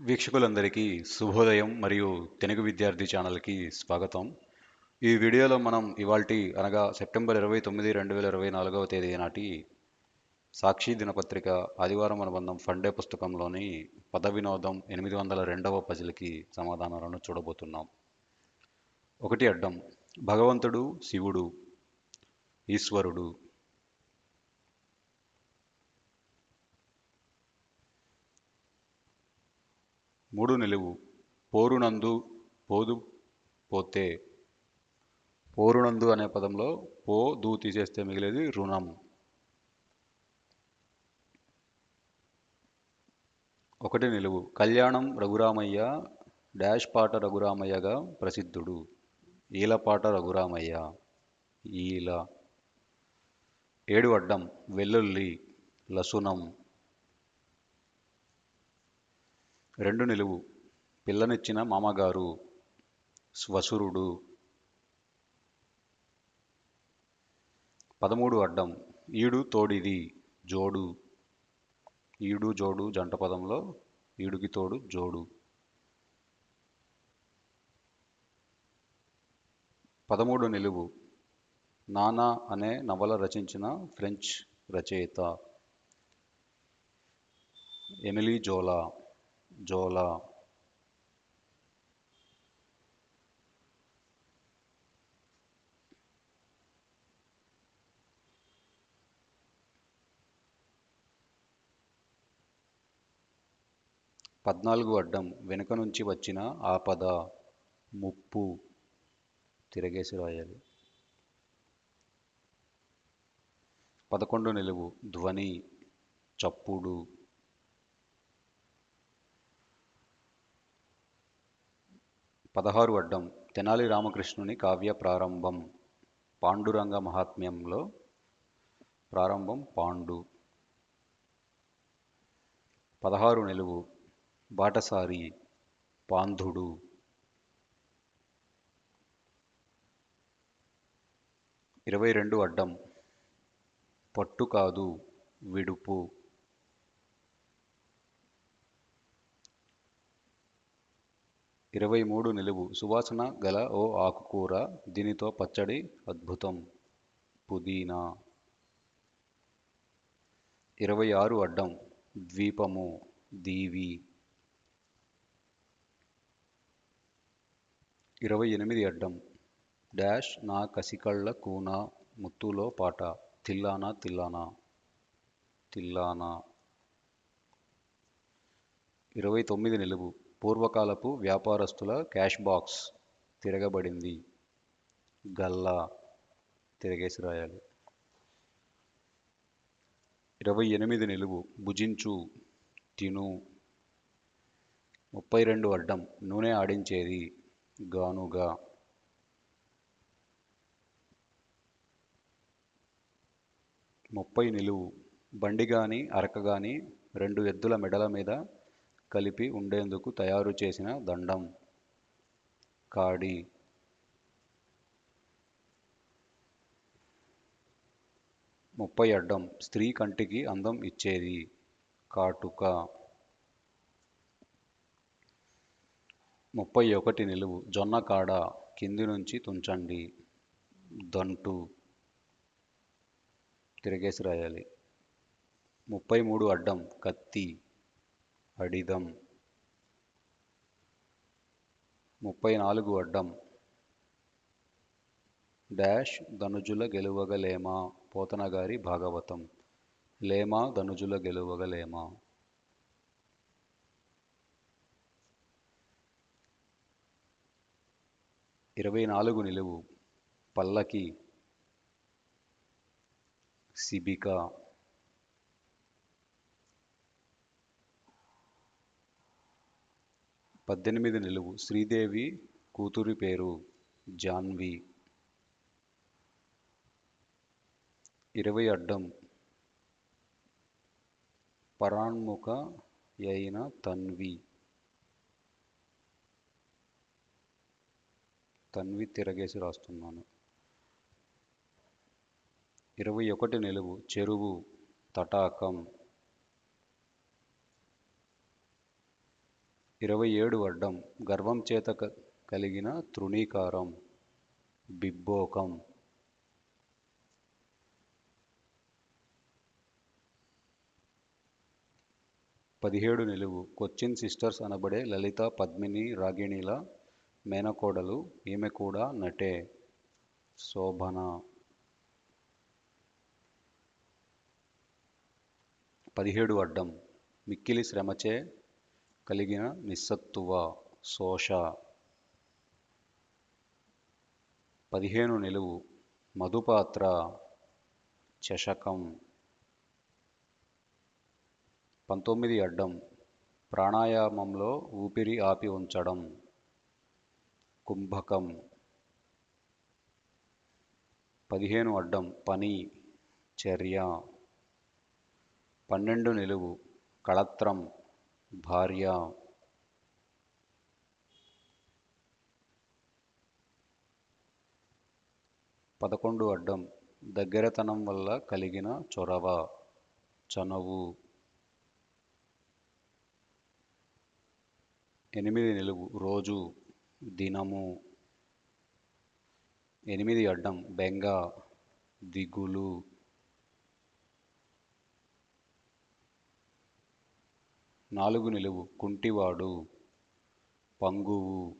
వీక్షకులందరికీ శుభోదయం మరియు తెలుగు విద్యార్థి ఛానల్కి స్వాగతం. ఈ వీడియోలో మనం ఇవాల్టి అనగా సెప్టెంబర్ ఇరవై తొమ్మిది రెండు వేల ఇరవై నాలుగవ తేదీ నాటి సాక్షి దినపత్రిక ఆదివారం అనుబంధం ఫండే పుస్తకంలోని పద వినోదం ఎనిమిది వందల రెండవ పజిల్కి సమాధానాలను చూడబోతున్నాం. ఒకటి అడ్డం భగవంతుడు శివుడు ఈశ్వరుడు మూడు నిలువు. పోరునందు పోదు పోతే. పోరునందు అనే పదంలో పో దూ తీసేస్తే మిగిలేది రుణం. ఒకటి నిలువు. కళ్యాణం రఘురామయ్య డాష్ పాట రఘురామయ్యగా ప్రసిద్ధుడు. ఈలపాట రఘురామయ్య. ఈల. ఏడు అడ్డం. వెల్లుల్లి. లసునం. రెండు నిలువు. పిల్లనిచ్చిన మామగారు స్వసురుడు. పదమూడు అడ్డం. ఈడు తోడిది జోడు. ఈడు జోడు జంట పదంలో ఈడుకి తోడు జోడు. పదమూడు నిలువు. నానా అనే నవల రచించిన ఫ్రెంచ్ రచయిత. Emile Zola. జోలా. పద్నాలుగు అడ్డం వెనుక నుంచి వచ్చిన ఆపద ముప్పు తిరగేసి రాయాలి. పదకొండు నిలువు ధ్వని చప్పుడు పదహారు అడ్డం తెనాలి రామకృష్ణుని కావ్య ప్రారంభం పాండురంగ మహాత్మ్యంలో ప్రారంభం పాండు. పదహారు నిలువు బాటసారి పాంధుడు. ఇరవై రెండు అడ్డం పట్టు కాదు విడుపు. ఇరవై మూడు నిలువు. సువాసన గల ఓ ఆకుకూర దీనితో పచ్చడి అద్భుతం. పుదీనా. ఇరవై ఆరు అడ్డం. ద్వీపము. దీవి. ఇరవై ఎనిమిది అడ్డం. డాష్ నా కసికళ్ళ కూన ముత్తులో పాట. తిల్లానా తిల్లానా. తిల్లానా. ఇరవై తొమ్మిది నిలువు. పూర్వకాలపు వ్యాపారస్తుల క్యాష్ బాక్స్ తిరగబడింది. గల్లా తిరగేసి రాయాలి. ఇరవై ఎనిమిది నిలువు భుజించు తిను. ముప్పై రెండు అడ్డం నూనె ఆడించేది గానుగా. ముప్పై నిలువు బండి కానీ అరక కానీ రెండు ఎద్దుల మెడల మీద కలిపి ఉండేందుకు తయారు చేసిన దండం. కాడి. ముప్పై అడ్డం. స్త్రీ కంటికి అందం ఇచ్చేది. కాటుక. ముప్పై ఒకటి నిలువు. జొన్న కాడ. కింది నుంచి తుంచండి. దంటు. తిరగేసి రాయాలి. ముప్పై మూడు అడ్డం. కత్తి. అడిదం. ముప్పై నాలుగు అడ్డం. డాష్ ధనుజుల గెలువగలేమా? పోతనగారి భాగవతం. లేమా ధనుజుల గెలువగలేమా? ఇరవై నాలుగు నిలువు. పల్లకి. సిబికా. పద్దెనిమిది నిలువు. శ్రీదేవి కూతురి పేరు జాన్వి. ఇరవై అడ్డం. పరాణ్ముఖ అయిన తన్వి. తన్వి తిరగేసి రాస్తున్నాను. ఇరవై ఒకటి నిలువు. చెరువు తటాకం. ఇరవై ఏడు అడ్డం గర్వం చేత కలిగిన తృణీకారం బిబ్బోకం. పదిహేడు నిలువు కొచ్చిన్ సిస్టర్స్ అనబడే లలిత పద్మిని రాగిణిల మేనకోడలు ఈమె కూడా నటే. శోభన. పదిహేడు అడ్డం మిక్కిలి శ్రమచే కలిగిన నిస్సత్తువ శోష. పదిహేను నిలువు మధుపాత్ర చషకం. పంతొమ్మిది అడ్డం ప్రాణాయామంలో ఊపిరి ఆపి ఉంచడం. కుంభకం. పదిహేను అడ్డం పని చర్య. పన్నెండు నిలువు కళత్రం. భార్య. పదకొండు అడ్డం. దగ్గరతనం వల్ల కలిగిన చొరవ చనువు. ఎనిమిది నిలువు రోజు దినము. ఎనిమిది అడ్డం బెంగ దిగులు. నాలుగు నిలువు. కుంటివాడు పంగువు.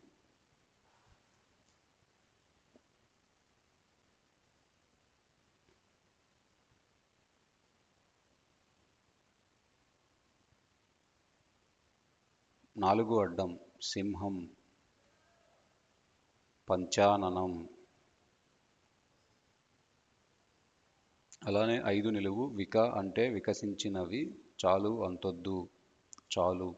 నాలుగు అడ్డం. సింహం పంచాననం. అలానే ఐదు నిలువు. విక అంటే వికసించినవి. చాలు అంతొద్దు. చాలు.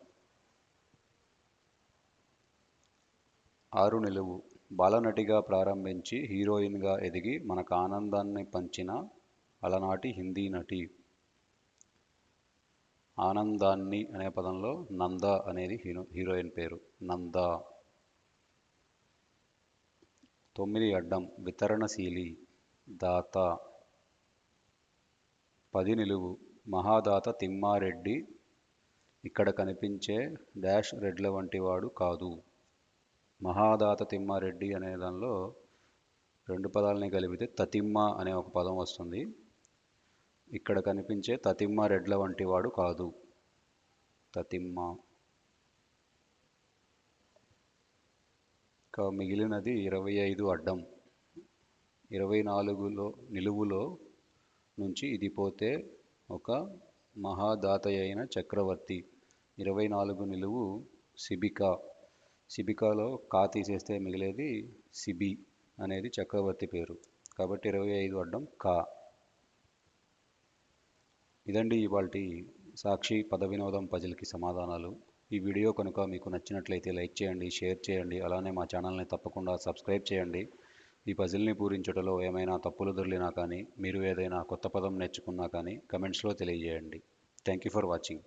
ఆరు నిలువు. బాలనటిగా ప్రారంభించి హీరోయిన్గా ఎదిగి మనకు ఆనందాన్ని పంచిన అలనాటి హిందీ నటి. ఆనందాన్ని అనే పదంలో నంద అనేది హీరో హీరోయిన్ పేరు. నంద. తొమ్మిది అడ్డం. వితరణశీలి. దాత. పది నిలువు. మహాదాత తిమ్మారెడ్డి ఇక్కడ కనిపించే డాష్ రెడ్ల వంటి వాడు కాదు. మహాదాత తిమ్మారెడ్డి అనే దానిలో రెండు పదాలని కలిపితే తతిమ్మ అనే ఒక పదం వస్తుంది. ఇక్కడ కనిపించే తతిమ్మ రెడ్ల వంటి వాడు కాదు. తతిమ్మ. ఇంకా మిగిలినది ఇరవై ఐదు అడ్డం. ఇరవై నాలుగులో నిలువులో నుంచి ఇది పోతే ఒక మహాదాత అయిన చక్రవర్తి. ఇరవై నాలుగు నిలువు సిబికా. సిబికాలో కా తీసేస్తే మిగిలేది సిబి అనేది చక్రవర్తి పేరు. కాబట్టి ఇరవై ఐదు అడ్డం కా. ఇదండి ఇవాళ సాక్షి పద వినోదం పజిల్కి సమాధానాలు. ఈ వీడియో కనుక మీకు నచ్చినట్లయితే లైక్ చేయండి షేర్ చేయండి అలానే మా ఛానల్ని తప్పకుండా సబ్స్క్రైబ్ చేయండి. ఈ పజిల్ని పూరించడంలో ఏమైనా తప్పులు దొరికినా కానీ మీరు ఏదైనా కొత్త పదం నేర్చుకున్నా కానీ కమెంట్స్లో తెలియజేయండి. Thank you for watching.